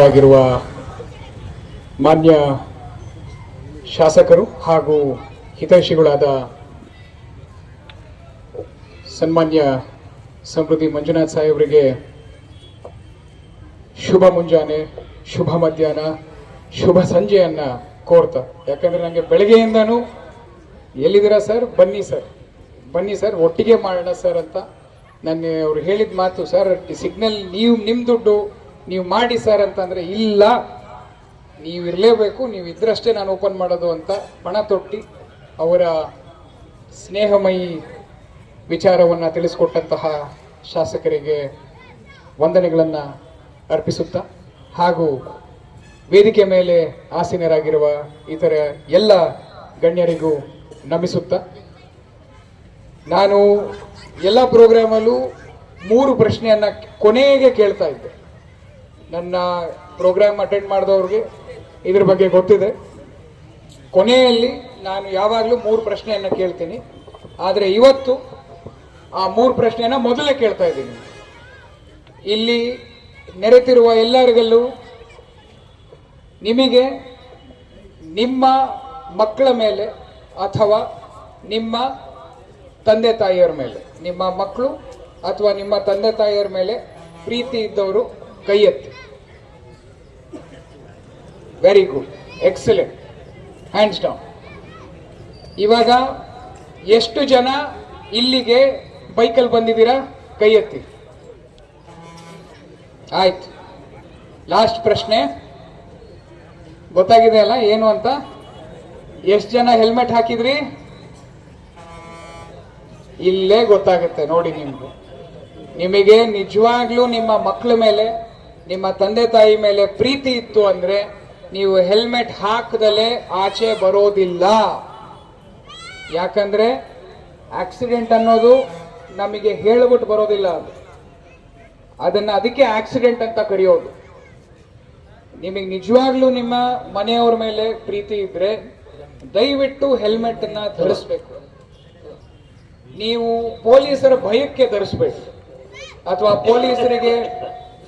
ಆಗಿರುವ ಮಾನ್ಯ ಶಾಸಕರು ಹಾಗೂ ಹಿತೈಷಿಗಳಾದ ಸನ್ಮಾನ್ಯ ಸಮೃದ್ಧಿ ಮಂಜುನಾಥ್ ಸಾಹೇಬರಿಗೆ ಶುಭ ಮುಂಜಾನೆ, ಶುಭ ಮಧ್ಯಾಹ್ನ, ಶುಭ ಸಂಜೆಯನ್ನ ಕೋರ್ತಾ. ಯಾಕಂದ್ರೆ ನನಗೆ ಬೆಳಗ್ಗೆಯಿಂದನೂ ಎಲ್ಲಿದ್ದೀರಾ ಸರ್? ಬನ್ನಿ ಸರ್. ಬನ್ನಿ ಸರ್, ಒಟ್ಟಿಗೆ ಮಾಡೋಣ ಸರ್ ಅಂತ. ನನ್ನ ಅವ್ರು ಹೇಳಿದ ಮಾತು ಸರ್ ಸಿಗ್ನಲ್ ನೀವು ನಿಮ್ಮ ದುಡ್ಡು ನೀವು ಮಾಡಿ ಸರ್ ಅಂತಂದರೆ, ಇಲ್ಲ, ನೀವು ಇರಲೇಬೇಕು, ನೀವು ಇದ್ರಷ್ಟೇ ನಾನು ಓಪನ್ ಮಾಡೋದು ಅಂತ ಪಣ ತೊಟ್ಟಿ ಅವರ ಸ್ನೇಹಮಯಿ ವಿಚಾರವನ್ನು ತಿಳಿಸ್ಕೊಟ್ಟಂತಹ ಶಾಸಕರಿಗೆ ವಂದನೆಗಳನ್ನು ಅರ್ಪಿಸುತ್ತಾ ಹಾಗೂ ವೇದಿಕೆ ಮೇಲೆ ಆಸೀನರಾಗಿರುವ ಇತರ ಎಲ್ಲ ಗಣ್ಯರಿಗೂ ನಮಿಸುತ್ತಾ, ನಾನು ಎಲ್ಲ ಪ್ರೋಗ್ರಾಮಲ್ಲೂ ಮೂರು ಪ್ರಶ್ನೆಯನ್ನು ಕೊನೆಗೆ ಕೇಳ್ತಾ ಇದ್ದೆ. ನನ್ನ ಪ್ರೋಗ್ರಾಮ್ ಅಟೆಂಡ್ ಮಾಡಿದವ್ರಿಗೆ ಇದ್ರ ಬಗ್ಗೆ ಗೊತ್ತಿದೆ. ಕೊನೆಯಲ್ಲಿ ನಾನು ಯಾವಾಗಲೂ ಮೂರು ಪ್ರಶ್ನೆಯನ್ನು ಕೇಳ್ತೀನಿ. ಆದರೆ ಇವತ್ತು ಆ ಮೂರು ಪ್ರಶ್ನೆಯನ್ನು ಮೊದಲೇ ಕೇಳ್ತಾ ಇದ್ದೀನಿ. ಇಲ್ಲಿ ನೆರೆತಿರುವ ಎಲ್ಲರಿಗಲ್ಲೂ ನಿಮಗೆ ನಿಮ್ಮ ಮಕ್ಕಳ ಮೇಲೆ ಅಥವಾ ನಿಮ್ಮ ತಂದೆ ತಾಯಿಯರ ಮೇಲೆ, ನಿಮ್ಮ ಮಕ್ಕಳು ಅಥವಾ ನಿಮ್ಮ ತಂದೆ ತಾಯಿಯರ ಮೇಲೆ ಪ್ರೀತಿ ಇದ್ದವರು ಕೈ ಎತ್ತಿ. Very good excellent hands down ಇವಾಗ ಎಷ್ಟು ಜನ ಇಲ್ಲಿಗೆ ಬೈಕಲ್ಲಿ ಬಂದಿದ್ದೀರಾ? ಕೈ ಎತ್ತಿ. ಆಯ್ತು. ಲಾಸ್ಟ್ ಪ್ರಶ್ನೆ. ಗೊತ್ತಾಗಿದೆ ಅಲ್ಲ, ಏನು ಅಂತ? ಎಷ್ಟು ಜನ ಹೆಲ್ಮೆಟ್ ಹಾಕಿದ್ರಿ? ಇಲ್ಲೇ ಗೊತ್ತಾಗುತ್ತೆ, ನೋಡಿ ನಿಮ್ಗೆ. ನಿಮಗೆ ನಿಜವಾಗ್ಲೂ ನಿಮ್ಮ ಮಕ್ಕಳ ಮೇಲೆ, ನಿಮ್ಮ ತಂದೆ ತಾಯಿ ಮೇಲೆ ಪ್ರೀತಿ ಇತ್ತು ಅಂದ್ರೆ ನೀವು ಹೆಲ್ಮೆಟ್ ಹಾಕದಲ್ಲೇ ಆಚೆ ಬರೋದಿಲ್ಲ. ಯಾಕಂದ್ರೆ ಆಕ್ಸಿಡೆಂಟ್ ಅನ್ನೋದು ನಮಗೆ ಹೇಳ್ಬಿಟ್ಟು ಬರೋದಿಲ್ಲ ಅದು. ಅದನ್ನ ಅದಕ್ಕೆ ಆಕ್ಸಿಡೆಂಟ್ ಅಂತ ಕರೆಯೋದು. ನಿಮಗೆ ನಿಜವಾಗ್ಲೂ ನಿಮ್ಮ ಮನೆಯವರ ಮೇಲೆ ಪ್ರೀತಿ ಇದ್ರೆ ದಯವಿಟ್ಟು ಹೆಲ್ಮೆಟ್ ಅನ್ನ ಧರಿಸ್ಬೇಕು. ನೀವು ಪೊಲೀಸರ ಭಯಕ್ಕೆ ಧರಿಸ್ಬೇಡಿ. ಅಥವಾ ಪೊಲೀಸರಿಗೆ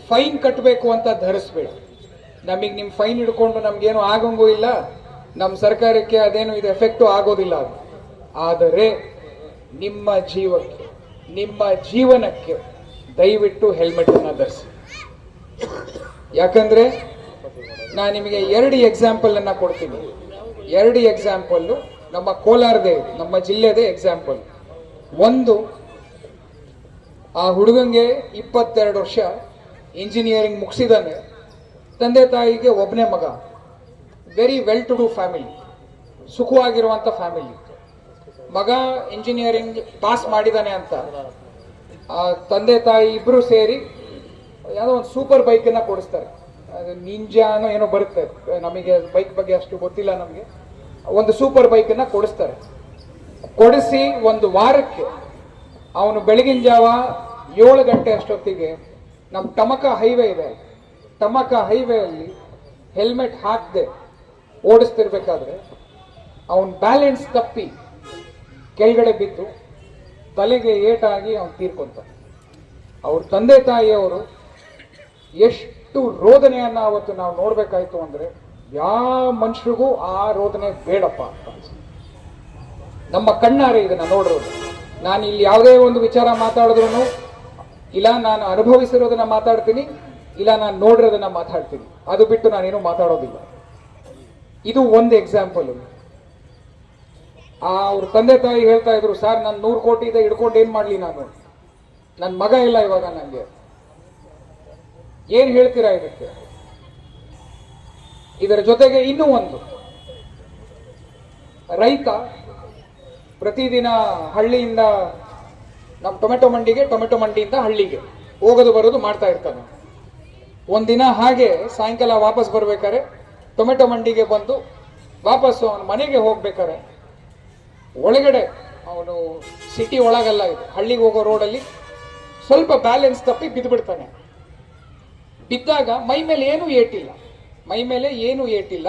ಫೈನ್ ಕಟ್ಟಬೇಕು ಅಂತ ಧರಿಸ್ಬೇಡಿ. ನಮಗೆ ನಿಮ್ಮ ಫೈನ್ ಹಿಡ್ಕೊಂಡು ನಮಗೇನು ಆಗಂಗೂ ಇಲ್ಲ. ನಮ್ಮ ಸರ್ಕಾರಕ್ಕೆ ಅದೇನು ಇದು ಎಫೆಕ್ಟು ಆಗೋದಿಲ್ಲ ಅದು. ಆದರೆ ನಿಮ್ಮ ಜೀವಕ್ಕೆ, ನಿಮ್ಮ ಜೀವನಕ್ಕೆ ದಯವಿಟ್ಟು ಹೆಲ್ಮೆಟನ್ನು ಧರಿಸಿ. ಯಾಕಂದ್ರೆ ನಾನು ನಿಮಗೆ ಎರಡು ಎಕ್ಸಾಂಪಲನ್ನು ಕೊಡ್ತೀನಿ. ಎರಡು ಎಕ್ಸಾಂಪಲ್ ನಮ್ಮ ಕೋಲಾರದೇ, ನಮ್ಮ ಜಿಲ್ಲೆದೇ ಎಕ್ಸಾಂಪಲ್ ಒಂದು, ಆ ಹುಡುಗಂಗೆ ಇಪ್ಪತ್ತೆರಡು ವರ್ಷ ಇಂಜಿನಿಯರಿಂಗ್ ಮುಗಿಸಿದಾನೆ. ತಂದೆ ತಾಯಿಗೆ ಒಬ್ಬನೇ ಮಗ. Very well to do family ಸುಖವಾಗಿರುವಂಥ family ಮಗ ಇಂಜಿನಿಯರಿಂಗ್ ಪಾಸ್ ಮಾಡಿದಾನೆ ಅಂತ. ತಂದೆ ತಾಯಿ ಇಬ್ಬರು ಸೇರಿ ಯಾವುದೋ ಒಂದು ಸೂಪರ್ ಬೈಕನ್ನು ಕೊಡಿಸ್ತಾರೆ. ಅದು ನಿಂಜಾನೋ ಏನೋ ಬರುತ್ತೆ. ನಮಗೆ ಬೈಕ್ ಬಗ್ಗೆ ಅಷ್ಟು ಗೊತ್ತಿಲ್ಲ ನಮಗೆ. ಒಂದು ಸೂಪರ್ ಬೈಕನ್ನು ಕೊಡಿಸ್ತಾರೆ. ಕೊಡಿಸಿ ಒಂದು ವಾರಕ್ಕೆ ಅವನು ಬೆಳಗಿನ ಜಾವ ಏಳು ಗಂಟೆ ಅಷ್ಟೊತ್ತಿಗೆ ನಮ್ಮ ಟಮಕ ಹೈವೇ ಇದೆ. ಟಮಕ ಹೈವೇಯಲ್ಲಿ ಹೆಲ್ಮೆಟ್ ಹಾಕದೆ ಓಡಿಸ್ತಿರ್ಬೇಕಾದ್ರೆ ಅವನ್ ಬ್ಯಾಲೆನ್ಸ್ ತಪ್ಪಿ ಕೆಳಗಡೆ ಬಿದ್ದು ತಲೆಗೆ ಏಟಾಗಿ ಅವನು ತೀರ್ಕೊಂತ. ಅವ್ರ ತಂದೆ ತಾಯಿಯವರು ಎಷ್ಟು ರೋದನೆಯನ್ನು ಅವತ್ತು ನಾವು ನೋಡಬೇಕಾಯ್ತು ಅಂದ್ರೆ ಯಾವ ಮನುಷ್ಯರಿಗೂ ಆ ರೋದನೆ ಬೇಡಪ್ಪ ಅಂತ ನಮ್ಮ ಕಣ್ಣಾರೆ ಇದನ್ನು ನೋಡಿರೋದು. ನಾನು ಇಲ್ಲಿ ಯಾವುದೇ ಒಂದು ವಿಚಾರ ಮಾತಾಡಿದ್ರು ಇಲ್ಲ, ನಾನು ಅನುಭವಿಸಿರೋದನ್ನ ಮಾತಾಡ್ತೀನಿ. ಇಲ್ಲ, ನಾನು ನೋಡಿರೋದನ್ನ ಮಾತಾಡ್ತೀನಿ. ಅದು ಬಿಟ್ಟು ನಾನೇನು ಮಾತಾಡೋದಿಲ್ಲ. ಇದು ಒಂದು ಎಕ್ಸಾಂಪಲ್ ಆ, ಅವ್ರ ತಂದೆ ತಾಯಿ ಹೇಳ್ತಾ ಇದ್ರು, ಸರ್, ನಾನು ನೂರು ಕೋಟಿ ಇದೆ, ಹಿಡ್ಕೊಂಡು ಏನ್ ಮಾಡ್ಲಿ ನಾನು? ನನ್ನ ಮಗ ಇಲ್ಲ ಇವಾಗ ನನಗೆ ಏನ್ ಹೇಳ್ತೀರಾ ಇದಕ್ಕೆ? ಇದರ ಜೊತೆಗೆ ಇನ್ನೂ ಒಂದು. ರೈತ ಪ್ರತಿದಿನ ಹಳ್ಳಿಯಿಂದ ನಮ್ಮ ಟೊಮೆಟೊ ಮಂಡಿಗೆ, ಟೊಮೆಟೊ ಮಂಡಿಯಿಂದ ಹಳ್ಳಿಗೆ ಹೋಗೋದು ಬರೋದು ಮಾಡ್ತಾ ಇರ್ತಾನೆ. ಒಂದಿನ ಹಾಗೆ ಸಾಯಂಕಾಲ ವಾಪಸ್ ಬರ್ಬೇಕಾರೆ ಟೊಮೆಟೊ ಮಂಡಿಗೆ ಬಂದು ವಾಪಸ್ಸು ಅವನ ಮನೆಗೆ ಹೋಗ್ಬೇಕಾರೆ ಒಳಗಡೆ ಅವನು ಸಿಟಿ ಒಳಗಲ್ಲ ಇದು, ಹಳ್ಳಿಗೆ ಹೋಗೋ ರೋಡಲ್ಲಿ ಸ್ವಲ್ಪ ಬ್ಯಾಲೆನ್ಸ್ ತಪ್ಪಿ ಬಿದ್ದುಬಿಡ್ತಾನೆ ಬಿದ್ದಾಗ ಮೈ ಮೇಲೆ ಏನೂ ಏಟಿಲ್ಲ. ಮೈ ಮೇಲೆ ಏನೂ ಏಟಿಲ್ಲ.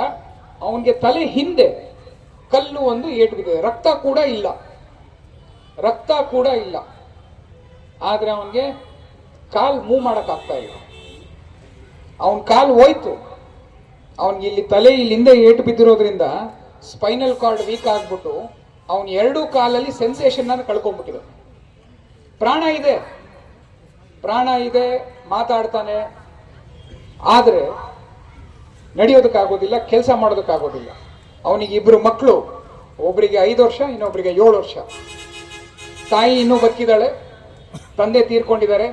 ಅವನಿಗೆ ತಲೆ ಹಿಂದೆ ಕಲ್ಲು ಒಂದು ಏಟು ಬಿದ್ದಿದೆ ರಕ್ತ ಕೂಡ ಇಲ್ಲ. ರಕ್ತ ಕೂಡ ಇಲ್ಲ. ಆದರೆ ಅವನಿಗೆ ಕಾಲು ಮೂವ್ ಮಾಡೋಕ್ಕಾಗ್ತಾ ಇಲ್ಲ. ಅವನ ಕಾಲು ಹೋಯ್ತು. ಅವನಿಗೆ ಇಲ್ಲಿ ತಲೆ ಇಲ್ಲಿಂದ ಏಟು ಬಿದ್ದಿರೋದ್ರಿಂದ ಸ್ಪೈನಲ್ ಕಾರ್ಡ್ ವೀಕ್ ಆಗ್ಬಿಟ್ಟು ಅವನ ಎರಡೂ ಕಾಲಲ್ಲಿ ಸೆನ್ಸೇಷನ್ ಅನ್ನು ಕಳ್ಕೊಂಡ್ಬಿಟ್ಟಿದೆ. ಪ್ರಾಣ ಇದೆ. ಪ್ರಾಣ ಇದೆ, ಮಾತಾಡ್ತಾನೆ. ಆದರೆ ನಡೆಯೋದಕ್ಕಾಗೋದಿಲ್ಲ, ಕೆಲಸ ಮಾಡೋದಕ್ಕಾಗೋದಿಲ್ಲ. ಅವನಿಗೆ ಇಬ್ಬರು ಮಕ್ಕಳು ಒಬ್ಬರಿಗೆ ಐದು ವರ್ಷ ಇನ್ನೊಬ್ಬರಿಗೆ ಏಳು ವರ್ಷ. ತಾಯಿ ಇನ್ನೂ ಬದುಕಿದ್ದಾಳೆ. ತಂದೆ ತೀರ್ಕೊಂಡಿದ್ದಾರೆ.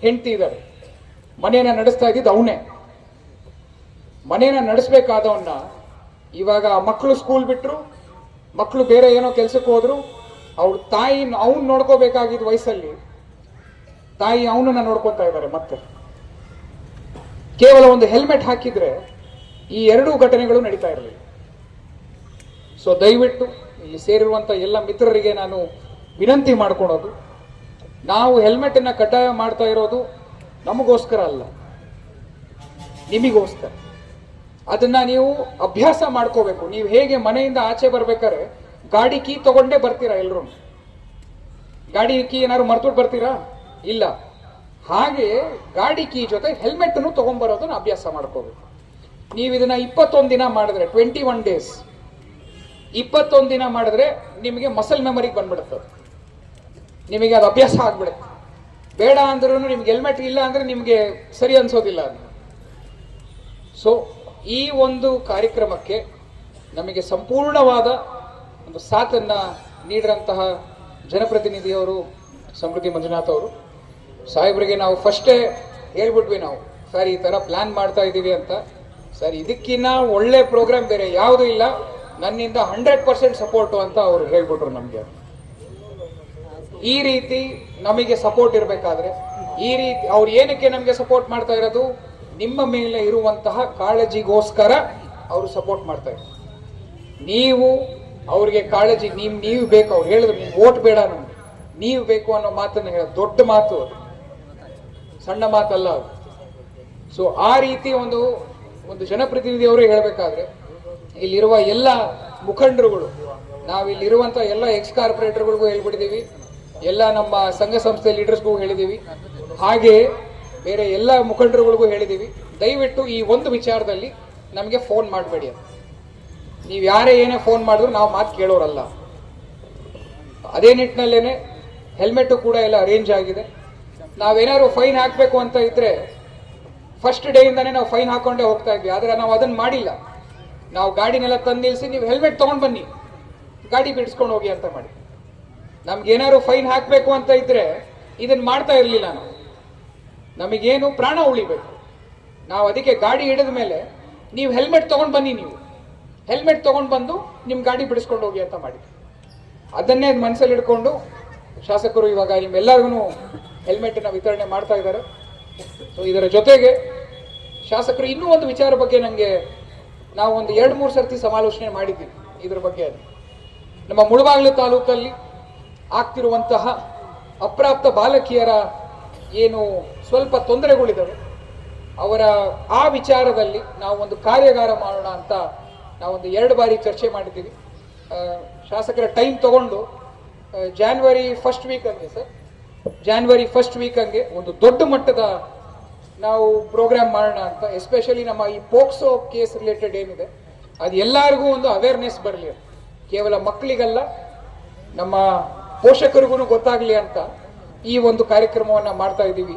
ಹೆಂಡತಿ ಇದ್ದಾರೆ. ಮನೇನ ನಡೆಸ್ತಾ ಇದ್ದಿದ್ದು ಅವನೇ. ಮನೇನ ನಡೆಸ್ಬೇಕಾದವನ್ನ ಇವಾಗ ಮಕ್ಕಳು ಸ್ಕೂಲ್ ಬಿಟ್ರು ಮಕ್ಕಳು ಬೇರೆ ಏನೋ ಕೆಲಸಕ್ಕೆ ಹೋದ್ರು, ಅವ್ರ ತಾಯಿ ಅವ್ನು ನೋಡ್ಕೋಬೇಕಾಗಿದ್ದ ವಯಸ್ಸಲ್ಲಿ ತಾಯಿ ಅವನನ್ನ ನೋಡ್ಕೊತಾ ಇದ್ದಾರೆ ಮತ್ತೆ. ಕೇವಲ ಒಂದು ಹೆಲ್ಮೆಟ್ ಹಾಕಿದ್ರೆ ಈ ಎರಡೂ ಘಟನೆಗಳು ನಡೀತಾ ಇರಲಿಲ್ಲ ಸೊ ದಯವಿಟ್ಟು ಇಲ್ಲಿ ಸೇರಿರುವಂಥ ಎಲ್ಲ ಮಿತ್ರರಿಗೆ ನಾನು ವಿನಂತಿ ಮಾಡ್ಕೊಳೋದು. ನಾವು ಹೆಲ್ಮೆಟನ್ನು ಕಡ್ಡಾಯ ಮಾಡ್ತಾ ಇರೋದು ನಮಗೋಸ್ಕರ ಅಲ್ಲ. ನಿಮಗೋಸ್ಕರ. ಅದನ್ನ ನೀವು ಅಭ್ಯಾಸ ಮಾಡ್ಕೋಬೇಕು. ನೀವು ಹೇಗೆ ಮನೆಯಿಂದ ಆಚೆ ಬರ್ಬೇಕಾದ್ರೆ ಗಾಡಿ ಕೀ ತಗೊಂಡೇ ಬರ್ತೀರಾ ಎಲ್ಲರೂ ಗಾಡಿ ಕೀ ಏನಾದ್ರು ಮರ್ತ್ಬಿಟ್ಟು ಬರ್ತೀರಾ? ಇಲ್ಲ. ಹಾಗೆ ಗಾಡಿ ಕೀ ಜೊತೆ ಹೆಲ್ಮೆಟ್ ಅನ್ನು ತಗೊಂಡ್ಬರೋದನ್ನ ಅಭ್ಯಾಸ ಮಾಡ್ಕೋಬೇಕು. ನೀವು ಇದನ್ನ ಇಪ್ಪತ್ತೊಂದು ದಿನ ಮಾಡಿದ್ರೆ, ಟ್ವೆಂಟಿ ಒನ್ ಡೇಸ್. ಇಪ್ಪತ್ತೊಂದು ದಿನ ಮಾಡಿದ್ರೆ ನಿಮಗೆ ಮಸಲ್ ಮೆಮರಿಗೆ ಬಂದ್ಬಿಡುತ್ತೆ. ನಿಮಗೆ ಅದು ಅಭ್ಯಾಸ ಆಗ್ಬಿಡುತ್ತೆ. ಬೇಡ ಅಂದ್ರೂ ನಿಮ್ಗೆ ಹೆಲ್ಮೆಟ್ ಇಲ್ಲ ಅಂದ್ರೆ ನಿಮಗೆ ಸರಿ ಅನ್ಸೋದಿಲ್ಲ ಅದು ಸೊ ಈ ಒಂದು ಕಾರ್ಯಕ್ರಮಕ್ಕೆ ನಮಗೆ ಸಂಪೂರ್ಣವಾದ ಒಂದು ಸಾಥನ್ನು ನೀಡಿದಂತಹ ಜನಪ್ರತಿನಿಧಿಯವರು ಸಮೃದ್ಧಿ ಮಂಜುನಾಥ್ ಅವರು. ಸಾಹೇಬರಿಗೆ ನಾವು ಫಸ್ಟೇ ಹೇಳ್ಬಿಟ್ವಿ ನಾವು, ಸರ್, ಈ ಥರ ಪ್ಲ್ಯಾನ್ ಮಾಡ್ತಾ ಇದ್ದೀವಿ ಅಂತ. ಸರ್, ಇದಕ್ಕಿನ್ನ ಒಳ್ಳೆ ಪ್ರೋಗ್ರಾಮ್ ಬೇರೆ ಯಾವುದೂ ಇಲ್ಲ. ನನ್ನಿಂದ ಹಂಡ್ರೆಡ್ ಪರ್ಸೆಂಟ್ ಸಪೋರ್ಟು ಅಂತ ಅವರು ಹೇಳ್ಬಿಟ್ರು ನಮಗೆ. ಈ ರೀತಿ ನಮಗೆ ಸಪೋರ್ಟ್ ಇರಬೇಕಾದ್ರೆ, ಈ ರೀತಿ ಅವ್ರು ಏನಕ್ಕೆ ನಮಗೆ ಸಪೋರ್ಟ್ ಮಾಡ್ತಾ ಇರೋದು? ನಿಮ್ಮ ಮೇಲೆ ಇರುವಂತಹ ಕಾಳಜಿಗೋಸ್ಕರ ಅವರು ಸಪೋರ್ಟ್ ಮಾಡ್ತಾ ಇದ್ದಾರೆ ನೀವು ಅವ್ರಿಗೆ ಕಾಳಜಿ ನಿಮ್ ನೀವು ಬೇಕು, ಅವ್ರು ಹೇಳಿದ್ರು ನೀವು ಓಟ್ ಬೇಡ ನಮ್ಗೆ. ನೀವು ಬೇಕು ಅನ್ನೋ ಮಾತನ್ನ ಹೇಳೋದು ದೊಡ್ಡ ಮಾತು ಅದು. ಸಣ್ಣ ಮಾತಲ್ಲ ಅದು. ಸೊ ಆ ರೀತಿ ಒಂದು ಒಂದು ಜನಪ್ರತಿನಿಧಿಯವರು ಹೇಳಬೇಕಾದ್ರೆ, ಇಲ್ಲಿರುವ ಎಲ್ಲ ಮುಖಂಡರುಗಳು ನಾವು ಇಲ್ಲಿರುವಂತ ಎಲ್ಲ ಎಕ್ಸ್ ಕಾರ್ಪೊರೇಟರ್ಗಳಿಗೂ ಹೇಳ್ಬಿಟ್ಟಿದ್ದೀವಿ. ಎಲ್ಲ ನಮ್ಮ ಸಂಘ ಸಂಸ್ಥೆ ಲೀಡರ್ಸ್ಗೂ ಹೇಳಿದ್ದೀವಿ. ಹಾಗೆ ಬೇರೆ ಎಲ್ಲ ಮುಖಂಡರುಗಳಿಗೂ ಹೇಳಿದ್ದೀವಿ. ದಯವಿಟ್ಟು ಈ ಒಂದು ವಿಚಾರದಲ್ಲಿ ನಮಗೆ ಫೋನ್ ಮಾಡಬೇಡಿ ಅಂತ. ನೀವು ಯಾರೇ ಏನೇ ಫೋನ್ ಮಾಡಿದ್ರು ನಾವು ಮಾತು ಕೇಳೋರಲ್ಲ. ಅದೇ ನಿಟ್ಟಿನಲ್ಲೇ ಹೆಲ್ಮೆಟ್ ಕೂಡ ಎಲ್ಲ ಅರೇಂಜ್ ಆಗಿದೆ. ನಾವೇನಾದ್ರು ಫೈನ್ ಹಾಕಬೇಕು ಅಂತ ಇದ್ರೆ ಫಸ್ಟ್ ಡೇ ಇಂದಾನೆ ನಾವು ಫೈನ್ ಹಾಕೊಂಡೇ ಹೋಗ್ತಾ ಇದ್ವಿ. ಆದರೆ ನಾವು ಅದನ್ನ ಮಾಡಿಲ್ಲ. ನಾವು ಗಾಡಿನೆಲ್ಲ ತಂದು ನಿಲ್ಲಿಸಿ ನೀವು ಹೆಲ್ಮೆಟ್ ತಗೊಂಡ್ ಬನ್ನಿ. ಗಾಡಿ ಬಿಡಿಸ್ಕೊಂಡು ಹೋಗಿ ಅಂತ ಮಾಡಿ. ನಮ್ಗೆ ಏನಾದ್ರು ಫೈನ್ ಹಾಕಬೇಕು ಅಂತ ಇದ್ರೆ ಇದನ್ನ ಮಾಡ್ತಾ ಇರಲಿಲ್ಲ ನಾವು ನಮಗೇನು ಪ್ರಾಣ ಉಳಿಬೇಕು. ನಾವು ಅದಕ್ಕೆ ಗಾಡಿ ಹಿಡಿದ ಮೇಲೆ ನೀವು ಹೆಲ್ಮೆಟ್ ತೊಗೊಂಡು ಬನ್ನಿ ನೀವು. ಹೆಲ್ಮೆಟ್ ತೊಗೊಂಡು ಬಂದು ನಿಮ್ಮ ಗಾಡಿ ಬಿಡಿಸ್ಕೊಂಡು ಹೋಗಿ ಅಂತ ಮಾಡಿದ್ವಿ ಅದನ್ನೇ ಮನಸ್ಸಲ್ಲಿ ಇಟ್ಕೊಂಡು ಶಾಸಕರು ಇವಾಗ ನಿಮ್ಮೆಲ್ಲರಿಗೂ ಹೆಲ್ಮೆಟನ್ನು ವಿತರಣೆ ಮಾಡ್ತಾ ಇದ್ದಾರೆ. ಸೊ ಇದರ ಜೊತೆಗೆ ಶಾಸಕರು ಇನ್ನೂ ಒಂದು ವಿಚಾರ ಬಗ್ಗೆ ನನಗೆ ನಾವು ಒಂದು ಎರಡು ಮೂರು ಸರ್ತಿ ಸಮಾಲೋಚನೆ ಮಾಡಿದ್ದೀವಿ ಇದ್ರ ಬಗ್ಗೆ. ನಮ್ಮ ಮುಳಬಾಗಿಲು ತಾಲೂಕಲ್ಲಿ ಆಗ್ತಿರುವಂತಹ ಅಪ್ರಾಪ್ತ ಬಾಲಕಿಯರ ಏನು ಸ್ವಲ್ಪ ತೊಂದರೆಗಳಿದ್ದಾವೆ ಅವರ ಆ ವಿಚಾರದಲ್ಲಿ ನಾವು ಒಂದು ಕಾರ್ಯಾಗಾರ ಮಾಡೋಣ ಅಂತ ನಾವೊಂದು ಎರಡು ಬಾರಿ ಚರ್ಚೆ ಮಾಡಿದ್ದೀವಿ. ಶಾಸಕರ ಟೈಮ್ ತಗೊಂಡು ಜಾನ್ವರಿ ಫಸ್ಟ್ ವೀಕ್ ಹಂಗೆ ಸರ್. ಜಾನ್ವರಿ ಫಸ್ಟ್ ವೀಕ್ ಹಂಗೆ ಒಂದು ದೊಡ್ಡ ಮಟ್ಟದ ನಾವು ಪ್ರೋಗ್ರಾಮ್ ಮಾಡೋಣ ಅಂತ ಎಸ್ಪೆಷಲಿ ನಮ್ಮ ಈ ಪೋಕ್ಸೋ ಕೇಸ್ ರಿಲೇಟೆಡ್ ಏನಿದೆ, ಅದು ಎಲ್ಲರಿಗೂ ಒಂದು ಅವೇರ್ನೆಸ್ ಬರಲಿ ಕೇವಲ ಮಕ್ಕಳಿಗಲ್ಲ, ನಮ್ಮ ಪೋಷಕರಿಗೂ ಗೊತ್ತಾಗಲಿ ಅಂತ ಈ ಒಂದು ಕಾರ್ಯಕ್ರಮವನ್ನು ಮಾಡ್ತಾ ಇದ್ದೀವಿ.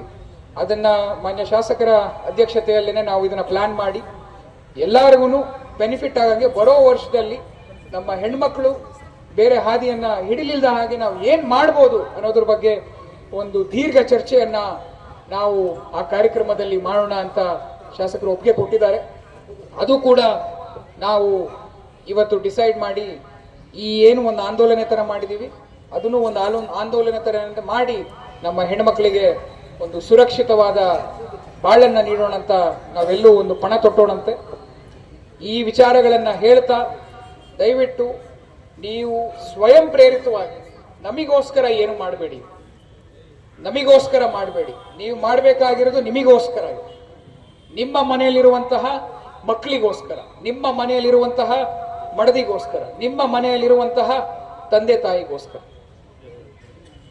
ಅದನ್ನು ಮಾನ್ಯ ಶಾಸಕರ ಅಧ್ಯಕ್ಷತೆಯಲ್ಲೇ ನಾವು ಇದನ್ನು ಪ್ಲಾನ್ ಮಾಡಿ ಎಲ್ಲರಿಗೂ ಬೆನಿಫಿಟ್ ಆಗಂಗೆ ಬರೋ ವರ್ಷದಲ್ಲಿ ನಮ್ಮ ಹೆಣ್ಮಕ್ಳು ಬೇರೆ ಹಾದಿಯನ್ನು ಹಿಡಿಲಿಲ್ಲದ ಹಾಗೆ ನಾವು ಏನು ಮಾಡ್ಬೋದು ಅನ್ನೋದ್ರ ಬಗ್ಗೆ ಒಂದು ದೀರ್ಘ ಚರ್ಚೆಯನ್ನು ನಾವು ಆ ಕಾರ್ಯಕ್ರಮದಲ್ಲಿ ಮಾಡೋಣ ಅಂತ ಶಾಸಕರು ಒಪ್ಪಿಗೆ ಕೊಟ್ಟಿದ್ದಾರೆ. ಅದು ಕೂಡ ನಾವು ಇವತ್ತು ಡಿಸೈಡ್ ಮಾಡಿ ಈ ಏನು ಒಂದು ಆಂದೋಲನೆ ಥರ ಮಾಡಿದೀವಿ ಅದನ್ನು ಒಂದು ಆಲೋ ಆಂದೋಲನ ತರ ಮಾಡಿ ನಮ್ಮ ಹೆಣ್ಮಕ್ಳಿಗೆ ಒಂದು ಸುರಕ್ಷಿತವಾದ ಬಾಳನ್ನ ನೀಡೋಣ ಅಂತ ನಾವೆಲ್ಲೂ ಒಂದು ಪಣ ತೊಟ್ಟೋಣಂತೆ. ಈ ವಿಚಾರಗಳನ್ನು ಹೇಳ್ತಾ ದಯವಿಟ್ಟು ನೀವು ಸ್ವಯಂ ಪ್ರೇರಿತವಾಗಿ ನಮಿಗೋಸ್ಕರ ಏನು ಮಾಡಬೇಡಿ. ನಮಿಗೋಸ್ಕರ ಮಾಡಬೇಡಿ. ನೀವು ಮಾಡಬೇಕಾಗಿರೋದು ನಿಮಗೋಸ್ಕರ. ನಿಮ್ಮ ಮನೆಯಲ್ಲಿರುವಂತಹ ಮಕ್ಕಳಿಗೋಸ್ಕರ, ನಿಮ್ಮ ಮನೆಯಲ್ಲಿರುವಂತಹ ಮಡದಿಗೋಸ್ಕರ, ನಿಮ್ಮ ಮನೆಯಲ್ಲಿರುವಂತಹ ತಂದೆ ತಾಯಿಗೋಸ್ಕರ.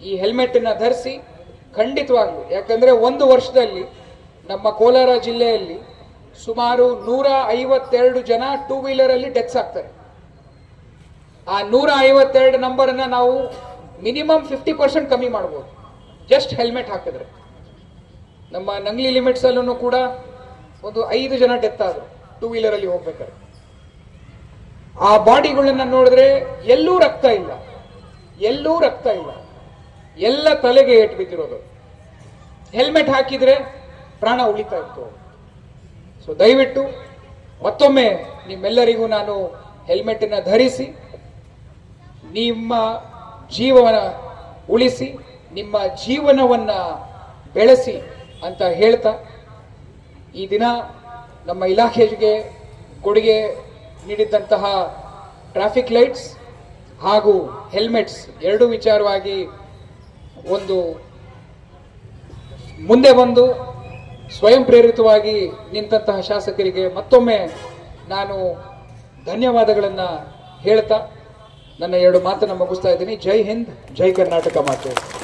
ಈ ಹೆಲ್ಮೆಟ್ ಅನ್ನ ಧರಿಸಿ ಖಂಡಿತವಾಗ್ಲು, ಯಾಕಂದ್ರೆ ಒಂದು ವರ್ಷದಲ್ಲಿ ನಮ್ಮ ಕೋಲಾರ ಜಿಲ್ಲೆಯಲ್ಲಿ ಸುಮಾರು ನೂರ ಐವತ್ತೆರಡು ಜನ ಟೂ ವೀಲರ್ ಅಲ್ಲಿ ಡೆತ್ಸ್ ಆಗ್ತಾರೆ. ಆ ನೂರ ಐವತ್ತೆರಡು ನಂಬರನ್ನು ನಾವು ಮಿನಿಮಮ್ ಫಿಫ್ಟಿ ಪರ್ಸೆಂಟ್ ಕಮ್ಮಿ ಮಾಡ್ಬೋದು. ಜಸ್ಟ್ ಹೆಲ್ಮೆಟ್ ಹಾಕಿದ್ರೆ. ನಮ್ಮ ನಂಗ್ಲಿ ಲಿಮಿಟ್ಸ್ ಅಲ್ಲೂ ಕೂಡ ಒಂದು ಐದು ಜನ ಡೆತ್ ಆದ್ರು ಟೂ ವೀಲರ್ ಅಲ್ಲಿ ಹೋಗ್ಬೇಕಾದ್ರೆ. ಆ ಬಾಡಿಗಳನ್ನ ನೋಡಿದ್ರೆ ಎಲ್ಲೂ ರಕ್ತ ಇಲ್ಲ. ಎಲ್ಲೂ ರಕ್ತ ಇಲ್ಲ. ಎಲ್ಲ ತಲೆಗೆ ಏಟ್ ಬಿದ್ದಿರೋದು. ಹೆಲ್ಮೆಟ್ ಹಾಕಿದ್ರೆ ಪ್ರಾಣ ಉಳಿತಾ ಇತ್ತು. ಸೊ ದಯವಿಟ್ಟು ಮತ್ತೊಮ್ಮೆ ನಿಮ್ಮೆಲ್ಲರಿಗೂ ನಾನು ಹೆಲ್ಮೆಟ್ ಅನ್ನ ಧರಿಸಿ, ನಿಮ್ಮ ಜೀವನ ಉಳಿಸಿ, ನಿಮ್ಮ ಜೀವನವನ್ನ ಬೆಳೆಸಿ ಅಂತ ಹೇಳ್ತಾ, ಈ ದಿನ ನಮ್ಮ ಇಲಾಖೆಗೆ ಕೊಡುಗೆ ನೀಡಿದ್ದಂತಹ ಟ್ರಾಫಿಕ್ ಲೈಟ್ಸ್ ಹಾಗೂ ಹೆಲ್ಮೆಟ್ಸ್ ಎರಡೂ ವಿಚಾರವಾಗಿ ಒಂದು ಮುಂದೆ ಬಂದು ಸ್ವಯಂ ಪ್ರೇರಿತವಾಗಿ ನಿಂತಹ ಶಾಸಕರಿಗೆ ಮತ್ತೊಮ್ಮೆ ನಾನು ಧನ್ಯವಾದಗಳನ್ನು ಹೇಳ್ತಾ ನನ್ನ ಎರಡು ಮಾತನ್ನು ಮುಗಿಸ್ತಾ ಇದ್ದೀನಿ. ಜೈ ಹಿಂದ್, ಜೈ ಕರ್ನಾಟಕ ಮಾತೆ.